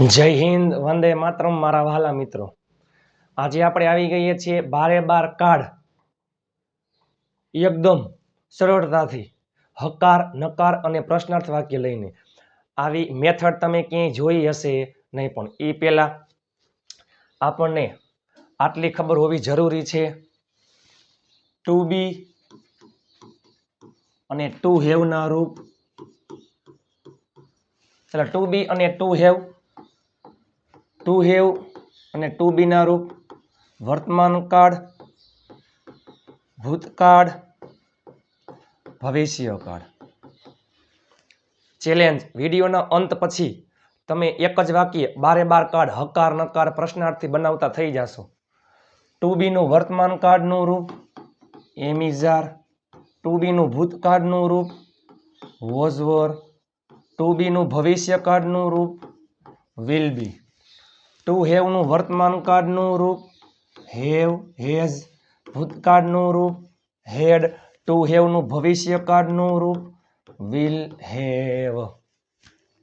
જય હિન્દ, વંદે માતરમ, મારા વહાલા મિત્રો. આજે આપણે આવી ગઈએ છીએ બારે બાર કાર્ડ એકદમ સરળતાથી હકાર, નકાર અને પ્રશ્નાર્થ વાક્ય લઈને. આવી મેથડ તમે ક્યાંય જોઈ હશે નહીં પણ એ પહેલાં આપણને આટલી ખબર હોવી જરૂરી છે. ટુ બી અને ટુ હેવના રૂપ. એટલે ટુ બી અને ટુ હેવ ટુ હેવ અને ટુ બીના રૂપ, વર્તમાન કાળ, ભૂતકાળ, ભવિષ્ય કાળ. ચેલેન્જ વિડીયોના અંત પછી તમે એક જ વાક્ય, બારે બાર કાળ, હકાર, નકાર, પ્રશ્નાર્થી બનાવતા થઈ જશો. ટુ બીનું વર્તમાન કાળનું રૂપ, એમિઝાર. ટુ બીનું ભૂતકાળનું રૂપ, વોઝવર. ટુ બીનું ભવિષ્ય કાળનું રૂપ, વિલ બી. ટુ હેવનું વર્તમાન કાળનું રૂપ, હેવ, હેઝ, ભૂતકાળનું રૂપ, હેડ ટુ હેવનું ભવિષ્ય કાળનું રૂપ, વિલ હેવ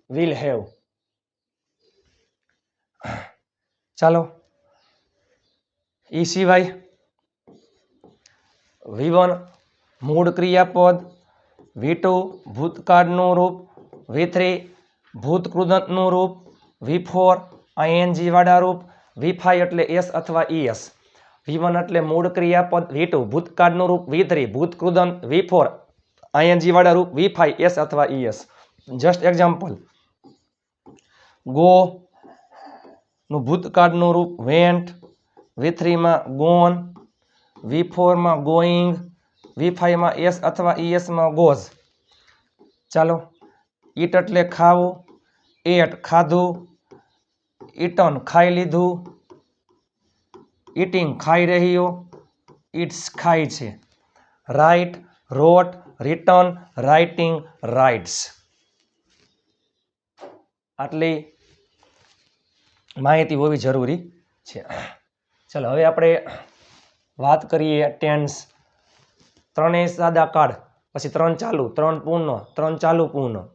વિલ હેવ. ચાલો એ સિવાય વી વન મૂળ ક્રિયાપદ વી ટુ ભૂતકાળનું રૂપ, વી થ્રી ભૂતકૃદંતનું રૂપ, વી ફોર આઈએનજી વાળા રૂપ, વી ફાઈ એટલે એસ અથવા ઈએસ વી વન એટલે મૂળ ક્રિયાપદ, વી ટુ ભૂતકાળનું રૂપ, વી થ્રી ભૂતકૃદન, વી ફોર આઈએનજી વાળા રૂપ, વી ફાઈ એસ અથવા ઈએસ જસ્ટ એક્ઝામ્પલ. ગો નું ભૂતકાળનું રૂપ, વેન્ટ, વી થ્રીમાં ગોન, વી ફોરમાં ગોઈંગ, વી ફાઈવમાં એસ અથવા ઈએસમાં ગોઝ. ચાલો, ઈટ એટલે ખાવું, એટ ખાધું ઈટન ખાઈ લીધું. ઇટિંગ ખાઈ રહ્યો. ઇટ્સ ખાય છે. Write wrote, written writing writes આટલી માહિતી હોવી જરૂરી છે. ચાલો, હવે આપણે વાત કરીએ ટેન્સ ત્રણેય સાદા કાર્ડ, પછી ત્રણ ચાલુ, ત્રણ પૂર્ણ, ત્રણ ચાલુ પૂર્ણ.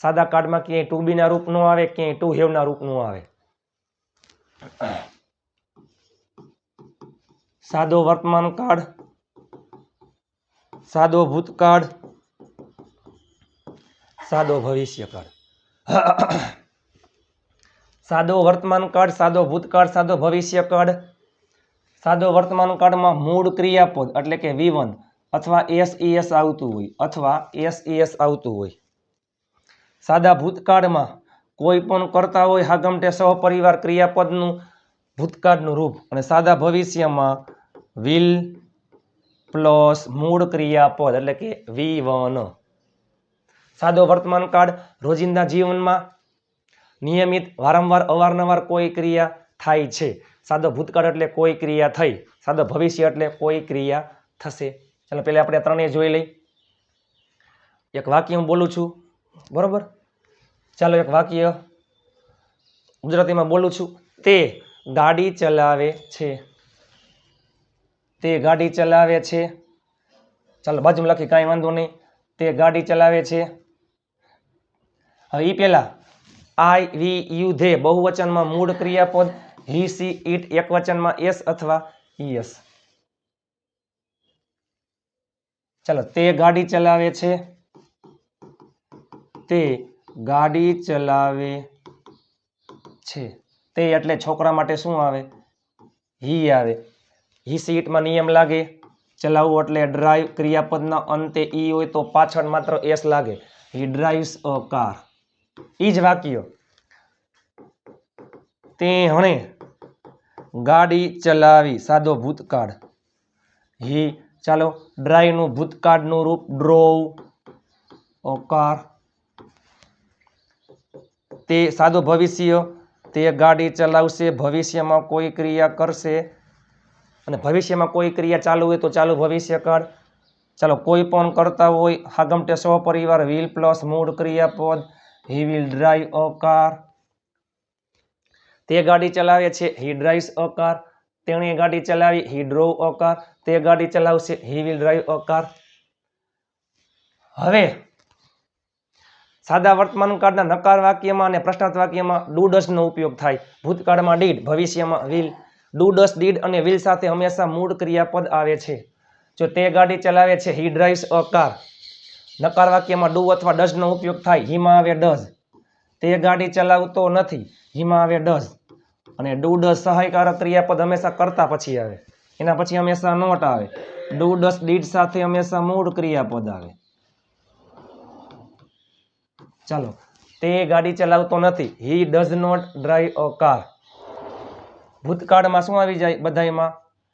સાદા કાર્ડમાં ક્યાંય ટુ બીના રૂપ ન આવે, ક્યાંય ટુ હેવના રૂપ ન આવે. સાદો વર્તમાન કાળ સાદો ભૂતકાળ સાદો ભવિષ્ય કાળ સાદો વર્તમાન કાળ સાદો ભૂતકાળ સાદો ભવિષ્ય કાળ સાદો વર્તમાન કાળમાં મૂળ ક્રિયાપદ એટલે કે વી વન અથવા એસ એસ આવતું હોય, અથવા એસ એસ આવતું હોય. સાદા ભૂતકાળમાં કોઈ પણ કરતા હોય હાગમટે સહપરિવાર ક્રિયાપદનું ભૂતકાળનું રૂપ અને સાદા ભવિષ્યમાં વિલ પ્લસ મૂળ ક્રિયાપદ એટલે કે વી વન સાદો વર્તમાન કાળ રોજિંદા જીવનમાં નિયમિત વારંવાર અવારનવાર કોઈ ક્રિયા થાય છે. સાદો ભૂતકાળ એટલે કોઈ ક્રિયા થઈ. સાદો ભવિષ્ય એટલે કોઈ ક્રિયા થશે. ચાલો પહેલાં આપણે ત્રણેય જોઈ લઈ એક વાક્ય હું બોલું છું. બરોબર? ચાલો એક વાક્ય ગુજરાતીમાં બોલું છું. તે ગાડી ચલાવે છે. તે ગાડી ચલાવે છે. ચાલો બાજુમાં લખી, કાંઈ વાંધો નહીં. તે ગાડી ચલાવે છે. હવે એ પહેલાં. આઈ વી યુ ધે બહુવચનમાં મૂળ ક્રિયાપદ. હી સી ઇટ એકવચનમાં એસ અથવા ઈએસ ચાલો, તે ગાડી ચલાવે છે. તે ગાડી ચલાવે છે. તે એટલે છોકરા માટે શું આવે? હી આવે. હી સીટમાં નિયમ લાગે. ચલાવવું એટલે ડ્રાઈવ ક્રિયાપદના અંતે ઈ હોય તો પાછળ માત્ર એસ લાગે. હી ડ્રાઈવ્સ અ કાર. ઈ જ વાક્ય. તે હણે ગાડી ચલાવી સાદો ભૂતકાળ. હી, ચાલો, ડ્રાઈવનું ભૂતકાળનું રૂપ ડ્રોવ કાર. તે સાદો ભવિષ્ય, તે ગાડી ચલાવશે, ભવિષ્યમાં કોઈ ક્રિયા કરશે. અને ભવિષ્યમાં કોઈ ક્રિયા ચાલુ હોય તો ચાલુ ભવિષ્યકાળ ચાલો, કોઈ પણ કરતા હોય, હાગમટે સહપરિવાર વ્હીલ પ્લસ મૂળ ક્રિયાપદ he will drive a car તે ગાડી ચલાવે છે હી ડ્રાઈવ્સ અ કાર તેણે ગાડી ચલાવી હી ડ્રોવ અ કાર તે ગાડી ચલાવશે he will drive a car હવે સાદા વર્તમાન કાળના નકાર વાક્યમાં અને પ્રશ્નાર્થ વાક્યમાં ડુ ડસનો ઉપયોગ થાય. ભૂતકાળમાં ડીડ, ભવિષ્યમાં વિલ. ડુ ડસ ડીડ અને વિલ સાથે હંમેશા મૂળ ક્રિયાપદ આવે છે. જો તે ગાડી ચલાવે છે, હી ડ્રાઇવ્સ અ કાર. નકાર વાક્યમાં ડુ અથવા ડઝનો ઉપયોગ થાય, હિમા આવે ડઝ. તે ગાડી ચલાવતો નથી, હિમા આવે ડઝ. અને ડુ ડઝ સહાયકારક ક્રિયાપદ હંમેશા કરતા પછી આવે. એના પછી હંમેશા નોટ આવે. ડુ ડસ ડીડ સાથે હંમેશા મૂળ ક્રિયાપદ આવે. ચાલો. તે ગાડી ચલાવતો નથી. He does not drive a car ભૂતકાળમાં શું આવી જાય બધાયમાં?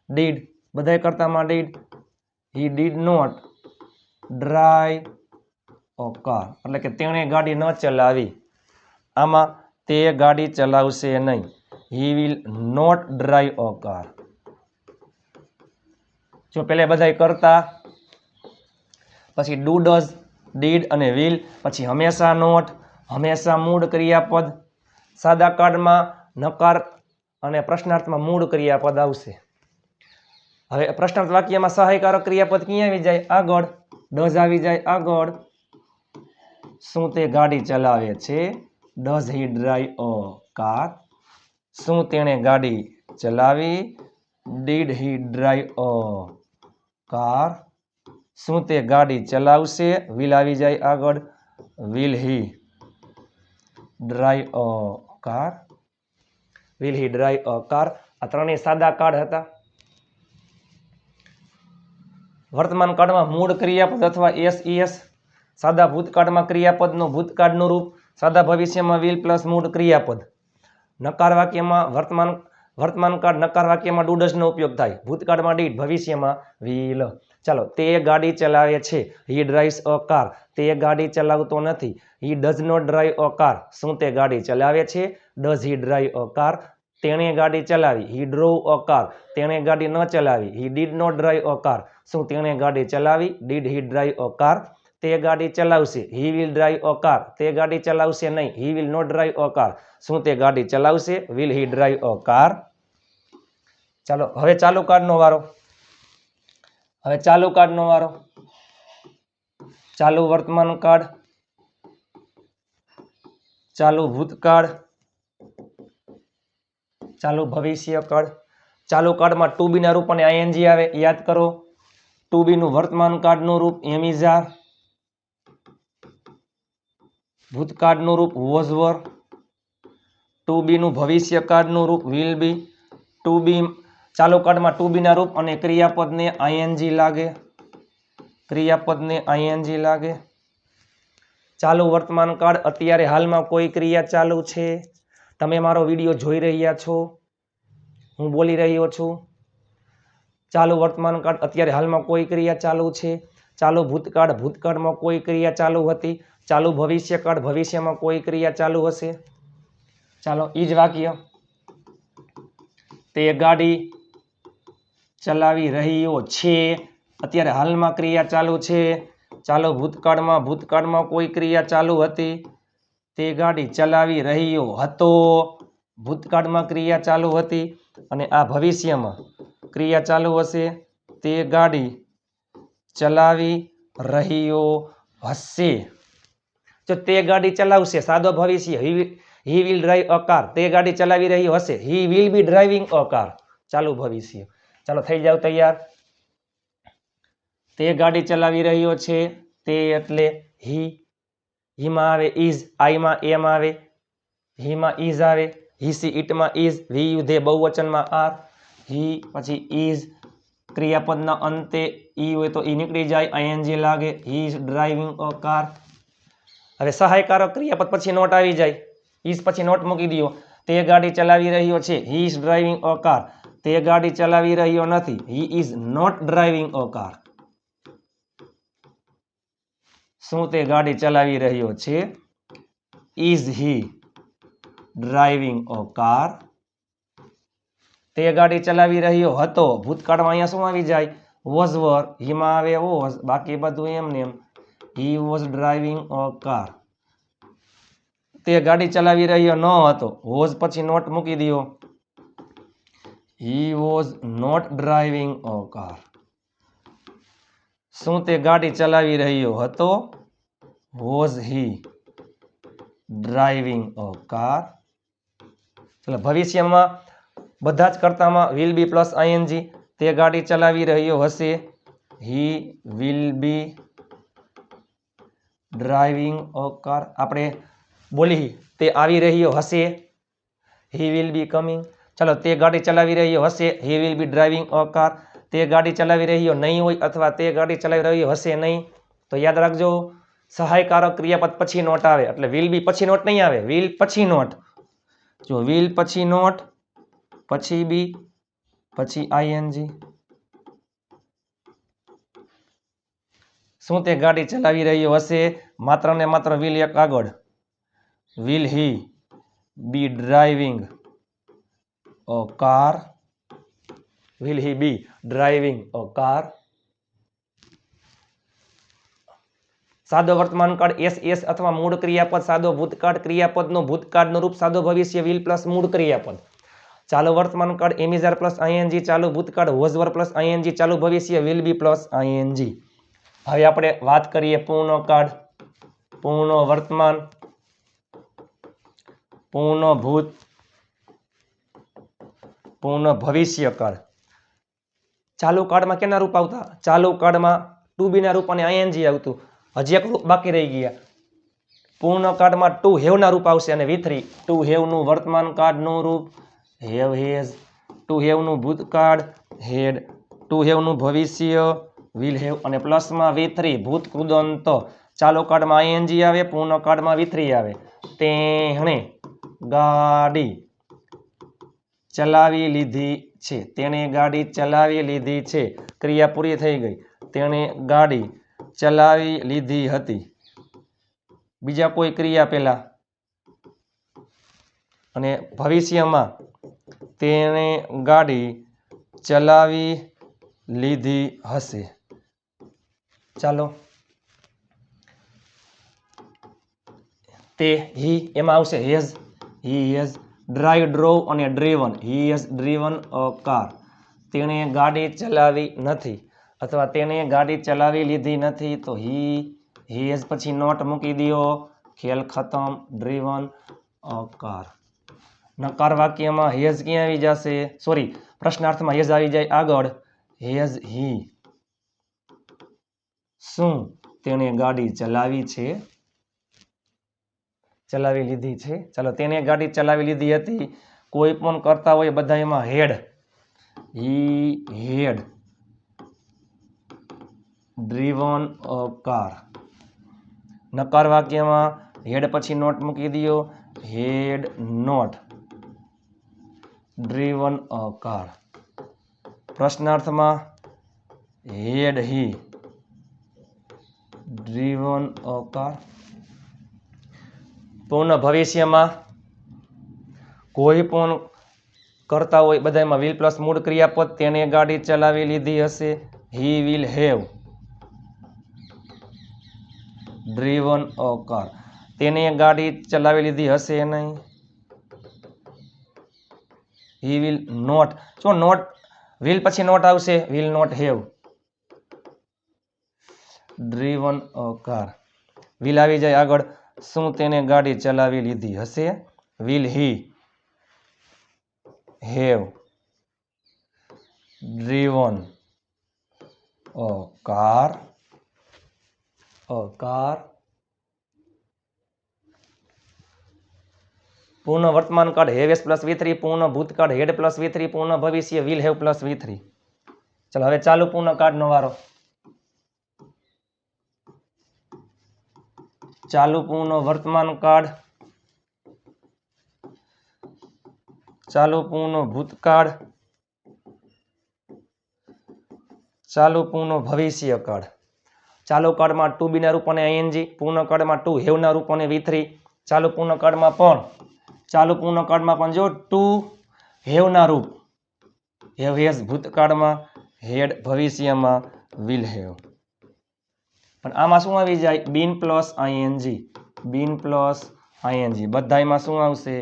ડીડ બધાય કરતામાં did he did not drive a car એટલે કે તેણે ગાડી ન ચલાવી. આમાં તે ગાડી ચલાવશે નહીં. He will not drive a car જો પહેલાં બધાય કરતા, પછી ડુ ડઝ ડીડ અને વિલ પછી હંમેશા નોટ, હંમેશા મૂળ ક્રિયાપદ. સાદા કાર્ડમાં નકાર અને પ્રશ્નાર્થમાં મૂળ ક્રિયાપદ આવશે. હવે પ્રશ્નાર્થ વાક્યમાં સહાયકારક ક્રિયાપદ ક્યાં આવી જાય? આગળ. ડઝ આવી જાય આગળ. શું તે ગાડી ચલાવે છે? Does he drive a car. શું તેણે ગાડી ચલાવી? Did he drive a car. શું તે ગાડી ચલાવશે? વિલ આવી જાય આગળ. Will he drive a car will he drive a car આ ત્રણેય સાદા કાર્ડ હતા. વર્તમાન કાળમાં મૂળ ક્રિયાપદ અથવા એસ એસ સાદા ભૂતકાળમાં ક્રિયાપદનું ભૂતકાળનું રૂપ. સાદા ભવિષ્યમાં વિલ પ્લસ મૂળ ક્રિયાપદ. નકાર વાક્યમાં વર્તમાન વર્તમાન કાળ નકાર વાક્યમાં ડુડસનો ઉપયોગ થાય. ભૂતકાળમાં ડીટ ભવિષ્યમાં વિલ ચાલો, તે ગાડી ચલાવે છે. હી ડ્રાઈવ્સ અ કાર તે ગાડી ચલાવતો નથી. He does not drive a car શું તે ગાડી ચલાવે છે? Does he drive a car તેણે ગાડી ચલાવી. હી ડ્રોવ અ કાર તેણે ગાડી ન ચલાવી. He did not drive a car શું તેણે ગાડી ચલાવી? Did he drive a car તે ગાડી ચલાવશે. He will drive a car તે ગાડી ચલાવશે નહીં. He will not drive a car શું તે ગાડી ચલાવશે? Will he drive a car ચાલો, હવે ચાલુ કારનો વારો. હવે ચાલુ કાર્ડનો વારો. ચાલુ વર્તમાન કાર્ડ. ચાલુ ભૂતકાળ ચાલુ ભવિષ્ય કાળ ચાલુ કાર્ડમાં ટુ બીના રૂપ અને આઈએનજી આવે, યાદ કરો. ટુ બીનું વર્તમાન કાર્ડનું રૂપ એમિઝા ભૂતકાળનું રૂપ વોઝ વર ટુ બીનું ભવિષ્ય કાર્ડનું રૂપ, વિલ બી. ટુ બી ચાલુ કાળમાં ટુ બીના રૂપ અને ક્રિયાપદને આઈએનજી લાગે. ક્રિયાપદને આઈએનજી લાગે. ચાલુ વર્તમાન કાળ અત્યારે હાલમાં કોઈ ક્રિયા ચાલુ છે? તમે મારો વીડિયો જોઈ રહ્યા છો? હું બોલી રહ્યો છું. ચાલુ વર્તમાન કાળ અત્યારે હાલમાં કોઈ ક્રિયા ચાલુ છે? ચાલુ ભૂતકાળ ભૂતકાળમાં કોઈ ક્રિયા ચાલુ હતી? ચાલુ ભવિષ્યકાળ ભવિષ્યમાં કોઈ ક્રિયા ચાલુ હશે? ચાલો એ જ વાક્ય. તે ગાડી ચલાવી રહ્યો છે. અત્યારે હાલમાં ક્રિયા ચાલુ છે. ચાલો ભૂતકાળમાં ભૂતકાળમાં કોઈ ક્રિયા ચાલુ હતી? તે ગાડી ચલાવી રહ્યો હતો. ભૂતકાળમાં ક્રિયા ચાલુ હતી અને આ ભવિષ્યમાં ક્રિયા ચાલુ હશે? તે ગાડી ચલાવી રહ્યો હશે. જો તે ગાડી ચલાવશે, સાદો ભવિષ્ય, he will drive a car. તે ગાડી ચલાવી રહ્યો હશે. He will be driving a car. ચાલુ ભવિષ્ય. ચાલો, થઈ જાવ તૈયાર. તે ગાડી ચલાવી રહ્યો છે, તે એટલે હી, હીમાં આવે ઇઝ આઈમાં, એમ આવે, હીમાં ઇઝ આવે, હી સી ઇટમાં ઇઝ વી યુ ધે બહુવચનમાં આર, હી પછી ઇઝ ક્રિયાપદના અંતે ઈ હોય તો ઈ નીકળી જાય, આઈએનજી લાગે he is driving a car. હવે સહાયકારક ક્રિયાપદ પછી નોટ આવી જાય ઇઝ પછી નોટ મૂકી દો તે ગાડી ચલાવી રહ્યો છે he is driving a car. તે ગાડી ચલાવી રહ્યો નથી. He is not driving a car શું તે ગાડી ચલાવી રહ્યો છે? Is he driving a car તે ગાડી ચલાવી રહ્યો હતો. ભૂતકાળમાં અહીંયા શું આવી જાય? વોઝ વર હીમાં આવે વોઝ બાકી બધું એમ ને એમ. He was driving a car તે ગાડી ચલાવી રહ્યો ન હતો. વોઝ પછી નોટ મૂકી દો he was not driving a car શું તે ગાડી ચલાવી રહ્યો હતો? Was he driving a car એટલે ભવિષ્યમાં બધા જ કરતામાં વિલ બી પ્લસ આઈએનજી તે ગાડી ચલાવી રહ્યો હશે. He will be driving a car આપણે બોલી તે આવી રહ્યો હશે. હી વિલ બી કમિંગ ચાલો તે ગાડી ચલાવી રહ્યો હશે he will be driving a car તે ગાડી ચલાવી રહ્યો નહીં હોય અથવા તે ગાડી ચલાવી રહ્યો હશે નહીં તો યાદ રાખજો સહાયકારક ક્રિયાપદ પછી નોટ આવે એટલે વિલ બી પછી નોટ નહીં આવે વિલ પછી નોટ. જો વિલ પછી નોટ, પછી બી પછી આઈએનજી શું તે ગાડી ચલાવી રહ્યો હશે? માત્ર ને માત્ર વિલ એક આગળ. Will he be driving a car will he be driving a car સાદો વર્તમાન કાળ એસ એસ અથવા મૂળ ક્રિયાપદ, સાદો ભૂતકાળ ક્રિયાપદનું ભૂતકાળનું રૂપ, સાદો ભવિષ્ય વિલ પ્લસ મૂળ ક્રિયાપદ. ચાલુ વર્તમાન કાળ એમિઝાર પ્લસ આઈએનજી ચાલુ ભૂતકાળ વોઝવર પ્લસ આઈએનજી ચાલુ ભવિષ્ય વિલ બી પ્લસ આઈએનજી હવે આપણે વાત કરીએ પૂર્ણ કાળ પૂર્ણ વર્તમાન, પૂર્ણ ભૂત પૂર્ણ ભવિષ્ય કાળ ચાલુ કાળમાં કેના રૂપ આવતા? ચાલુ કાળમાં ટુ બીના રૂપ અને આઈએનજી આવતું. હજી એક રૂપ બાકી રહી ગયા. પૂર્ણ કાળમાં ટુ હેવના રૂપ આવશે અને વિથરી ટુ હેવનું વર્તમાન કાળનું રૂપ, હેવ હેઝ. ટુ હેવનું ભૂતકાળ, હેડ. ટુ હેવનું ભવિષ્ય, વિલ હેવ. અને પ્લસમાં વિથરી ભૂત કૃદંત. ચાલુ કાળમાં આઈએનજી આવે, પૂર્ણ કાળમાં વિથરી આવે. તેણે ગાડી ચલાવી લીધી છે. તેણે ગાડી ચલાવી લીધી છે. ક્રિયા પૂરી થઈ ગઈ. તેણે ગાડી ચલાવી લીધી હતી. બીજા કોઈ ક્રિયા પહેલાં? અને ભવિષ્યમાં તેણે ગાડી ચલાવી લીધી હશે. ચાલો. તે હી એમાં આવશે. Has he has drive drove અને driven he has driven a car તેણે ગાડી ચલાવી નથી. અથવા તેણે ગાડી ચલાવી લીધી નથી, તો હી હી હેઝ પછી નોટ મૂકી દો ખેલ ખતમ ડ્રીવન અ કાર નકાર વાક્યમાં હેઝ ક્યાં આવી જશે? સોરી પ્રશ્નાર્થમાં હેઝ આવી જાય આગળ. હેઝ હી શું તેણે ગાડી ચલાવી છે? ચલાવી લીધી છે. ચાલો, તેને ગાડી ચલાવી લીધી હતી. કોઈ પણ કરતા હોય બધા એમાં હેડ. He head driven a car નકાર વાક્યમાં હેડ પછી નોટ મૂકી દો had not driven a car પ્રશ્નાર્થમાં had he driven a car પૂર્ણ ભવિષ્યમાં કોઈ પણ કરતા હોય, બધામાં વિલ પ્લસ મૂળ ક્રિયાપદ તેને ગાડી ચલાવી લીધી હશે. He will have driven a car તેને ગાડી ચલાવી લીધી હશે નહીં. હી વિલ નોટ જો નોટ વિલ પછી નોટ આવશે? Will not have driven a car will આવી જાય આગળ. શું તેને ગાડી ચલાવી લીધી હશે? Will he have driven a car a car પૂર્ણ વર્તમાન કાળ have has plus V three પૂર્ણ ભૂતકાળ હેડ પ્લસ વી થ્રી પૂર્ણ ભવિષ્ય will have plus V three ચલો, હવે ચાલુ પૂર્ણ કાળનો વારો. ચાલુ પૂર્ણ વર્તમાન કાળ. ચાલુ પૂર્ણ ભૂતકાળ. ચાલુ ભવિષ્ય કાળ. ચાલુ કાળમાં ટુ બીના રૂપ અને આઈએનજી, પૂર્ણ કાળમાં ટુ હેવના રૂપ અને વી થ્રી, ચાલુ પૂર્ણ કાળમાં પણ, ચાલુ પૂર્ણ કાળમાં પણ જો ટુ હેવના રૂપ, હેવ હેઝ ભૂતકાળમાં, હેડ ભવિષ્યમાં, વિલ હેવ. પણ આમાં શું આવી જાય? Been plus ING been plus ING બધામાં શું આવશે?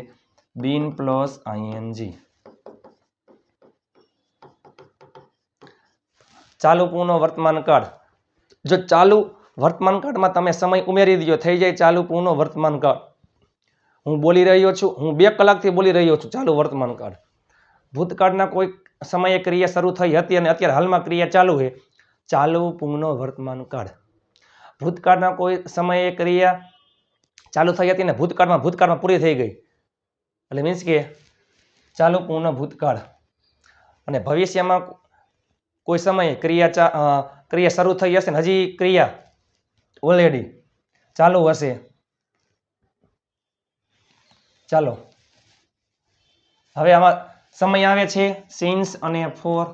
બીન પ્લસ આઈએનજી ચાલુ પૂર્ણ વર્તમાન કાળ. જો ચાલુ વર્તમાન કાળમાં તમે સમય ઉમેરી દો થઈ જાય ચાલુ પૂર્ણ વર્તમાન કાળ. હું બોલી રહ્યો છું, હું બે કલાકથી બોલી રહ્યો છું ચાલુ વર્તમાન કાળ. ભૂતકાળના કોઈ સમયે ક્રિયા શરૂ થઈ હતી અને અત્યારે હાલમાં ક્રિયા ચાલુ છે. ચાલુ પૂર્ણ વર્તમાન કાળ. ભૂતકાળના કોઈ સમયે ક્રિયા ચાલુ થઈ હતી ને ભૂતકાળમાં ભૂતકાળમાં પૂરી થઈ ગઈ. એટલે મીન્સ કે ચાલુ પૂર્ણ ભૂતકાળ. અને ભવિષ્યમાં કોઈ સમયે ક્રિયા ચા ક્રિયા શરૂ થઈ હશે ને હજી ક્રિયા ઓલરેડી ચાલુ હશે. ચાલો. હવે આમાં સમય આવે છે સિન્સ અને ફોર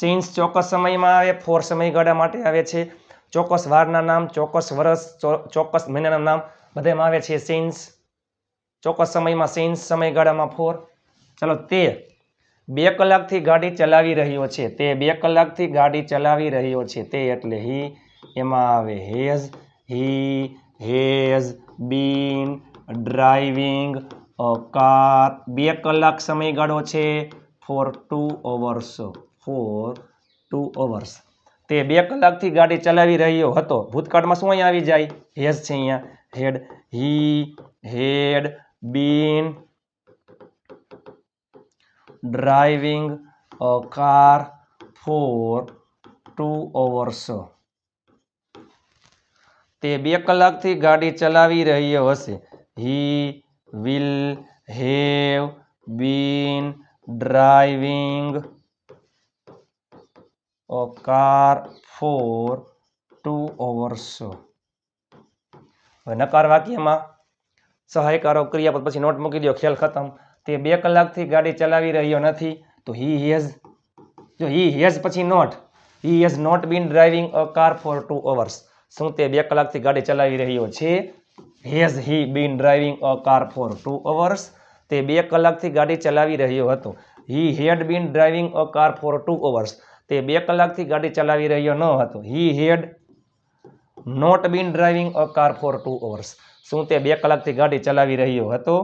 સિન્સ ચોક્કસ સમયમાં આવે ફોર સમયગાળા માટે આવે છે. ચોક્કસ વારના નામ, ચોક્કસ વર્ષ ચોક્કસ મહિનાના નામ, બધામાં આવે છે સિન્સ ચોક્કસ સમયમાં સિન્સ સમયગાળામાં ફોર ચાલો, તે બે કલાકથી ગાડી ચલાવી રહ્યો છે. તે બે કલાકથી ગાડી ચલાવી રહ્યો છે. તે એટલે હી એમાં આવે has he has been driving car બે કલાક સમયગાળો છે. For two hours for two hours તે બે કલાકથી ગાડી ચલાવી રહ્યો હતો. ભૂતકાળમાં શું અહીંયા આવી જાય? હેઝ છે અહીંયા. Had he had been driving a car for two hours તે બે કલાકથી ગાડી ચલાવી રહ્યો હશે. He will have been driving a car for two hours હવે નકાર વાક્યમાં સહાયકારો ક્રિયાપદ પછી નોટ મૂકી દો ખેલ ખતમ. તે બે કલાકથી ગાડી ચલાવી રહ્યો નથી, તો હી હેઝ જો હી હેઝ પછી not he has not been driving a car for two hours શું તે બે કલાકથી ગાડી ચલાવી રહ્યો છે? Has he been driving a car for two hours તે બે કલાકથી ગાડી ચલાવી રહ્યો હતો. He had been driving a car for two hours તે બે કલાકથી ગાડી ચલાવી રહ્યો ન હતો. He had not been driving a car for two hours શું તે બે કલાકથી ગાડી ચલાવી રહ્યો હતો?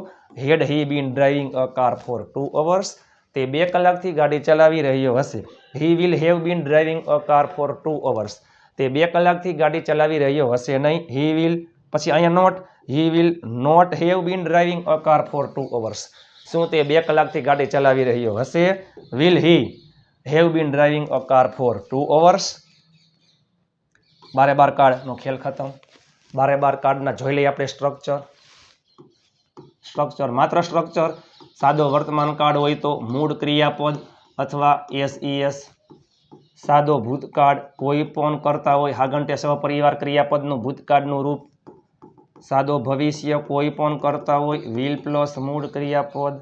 Had he been driving a car for two hours તે બે કલાકથી ગાડી ચલાવી રહ્યો હશે. He will have been driving a car for two hours તે બે કલાકથી ગાડી ચલાવી રહ્યો હશે નહીં. હી વિલ પછી અહીંયા not he will not have been driving a car for two hours શું તે બે કલાકથી ગાડી ચલાવી રહ્યો હશે? Will he have been driving a car for two hours બારે બાર કાર્ડનો ખેલ ખતમ. બારે બાર કાર્ડના જોઈ લઈએ આપણે સ્ટ્રક્ચર સ્ટ્રક્ચર માત્ર સ્ટ્રક્ચર સાદો વર્તમાન કાર્ડ હોય તો મૂળ ક્રિયાપદ અથવા એસઈએસ સાદો ભૂતકાળ કોઈ પણ કરતા હોય, હાગંટે સહપરિવાર ક્રિયાપદનું ભૂતકાળનું રૂપ. સાદો ભવિષ્ય કોઈ પણ કરતા હોય વિલ પ્લસ મૂળ ક્રિયાપદ.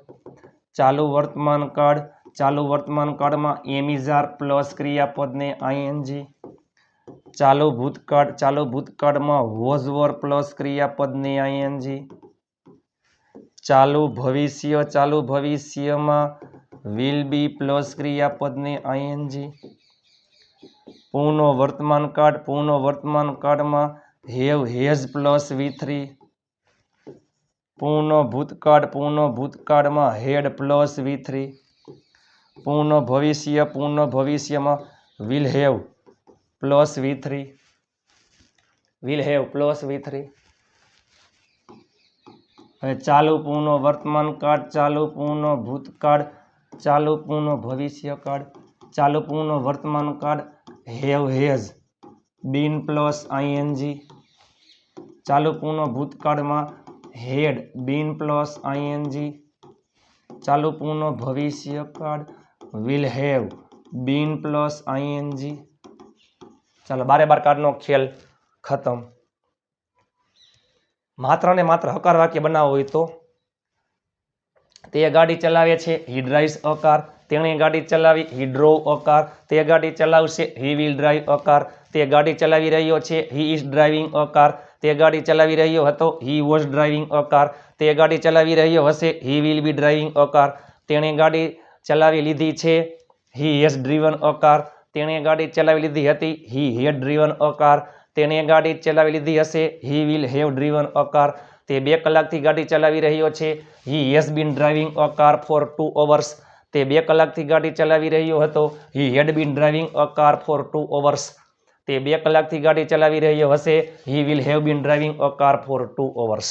ચાલુ વર્તમાન કાળ ચાલુ વર્તમાન કાળમાં એમિઝાર પ્લસ ક્રિયાપદને આઈએનજી. ચાલુ ભૂતકાળ ચાલુ ભૂતકાળમાં વોઝવર પ્લસ ક્રિયાપદને આઈએનજી. ચાલુ ભવિષ્ય ચાલુ ભવિષ્યમાં વિલ બી પ્લસ ક્રિયાપદને આઈએનજી. પૂર્ણ વર્તમાન કાળ પૂર્ણ વર્તમાન કાળમાં have has plus V three. પૂર્ણ ભૂતકાળ પૂર્ણ ભૂતકાળમાં હેડ પ્લસ વી થ્રી. પૂર્ણ ભવિષ્ય, પૂર્ણ ભવિષ્યમાં will have plus V three will have plus V three હવે ચાલુ પૂર્ણ વર્તમાન કાળ ચાલુ પૂર્ણ ભૂતકાળ ચાલુ પૂર્ણ ભવિષ્યકાળ ચાલુ પૂર્ણ વર્તમાન કાળ have has been plus ING ચાલુ પૂર્ણ ભૂતકાળમાં હેડ બીન પ્લસ આઈએનજી ચાલુ પૂર્ણ ભવિષ્યકાળ will have been plus ING ચાલો, બારે બાર કાર્ડનો ખેલ ખતમ. માત્ર ને માત્ર હકાર વાક્ય બનાવવું હોય તો? તે ગાડી ચલાવે છે હી ડ્રાઇવ્સ અકાર તેણે ગાડી ચલાવી હી ડ્રોવ અકાર તે ગાડી ચલાવશે હી વિલ ડ્રાઈવ અકાર તે ગાડી ચલાવી રહ્યો છે હી ઇઝ ડ્રાઇવિંગ અકાર તે ગાડી ચલાવી રહ્યો હતો હી વોઝ ડ્રાઇવિંગ અકાર તે ગાડી ચલાવી રહ્યો હશે હી વિલ બી ડ્રાઇવિંગ અકાર તેણે ગાડી ચલાવી લીધી છે. He has driven a car તેણે ગાડી ચલાવી લીધી હતી. હી હેડ ડ્રીવન અ કાર તેણે ગાડી ચલાવી લીધી હશે. He will have driven a car તે બે કલાકથી ગાડી ચલાવી રહ્યો છે. He has been driving a car for two hours તે બે કલાકથી ગાડી ચલાવી રહ્યો હતો. He had been driving a car for two hours તે બે કલાકથી ગાડી ચલાવી રહ્યો હશે. He will have been driving a car for two hours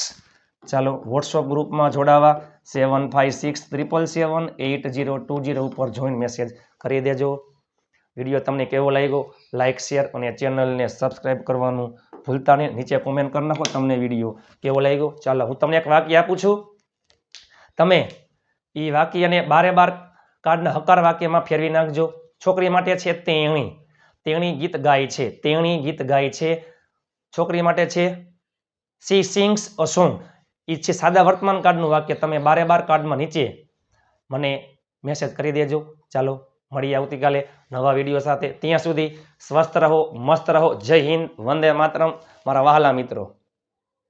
ચાલો વોટ્સઅપ ગ્રુપમાં જોડાવા. Seven five six triple seven eight zero two zero ઉપર જોઈન મેસેજ કરી દેજો. વીડિયો તમને કેવો લાગ્યો? લાઇક શેર અને ચેનલને સબસ્ક્રાઈબ કરવાનું ભૂલતા નહીં. નીચે કોમેન્ટ કરી નાખો તમને વીડિયો કેવો લાગ્યો? ચાલો, હું તમને એક વાક્ય આપું છું. તમે એ વાક્યને બારે બાર કાર્ડના હકાર વાક્યમાં ફેરવી નાખજો. છોકરી માટે છે તેણી. તેણી ગીત ગાય છે. તેણી ગીત ગાય છે. છોકરી માટે છે સી સિંગ્સ અ સોંગ એ છે સાદા વર્તમાન કાર્ડનું વાક્ય. તમે બારે બાર કાર્ડમાં નીચે મને મેસેજ કરી દેજો. ચાલો, મળીએ આવતીકાલે નવા વીડિયો સાથે. ત્યાં સુધી સ્વસ્થ રહો, મસ્ત રહો. જય હિન્દ, વંદે માતરમ. મારા વહાલા મિત્રો.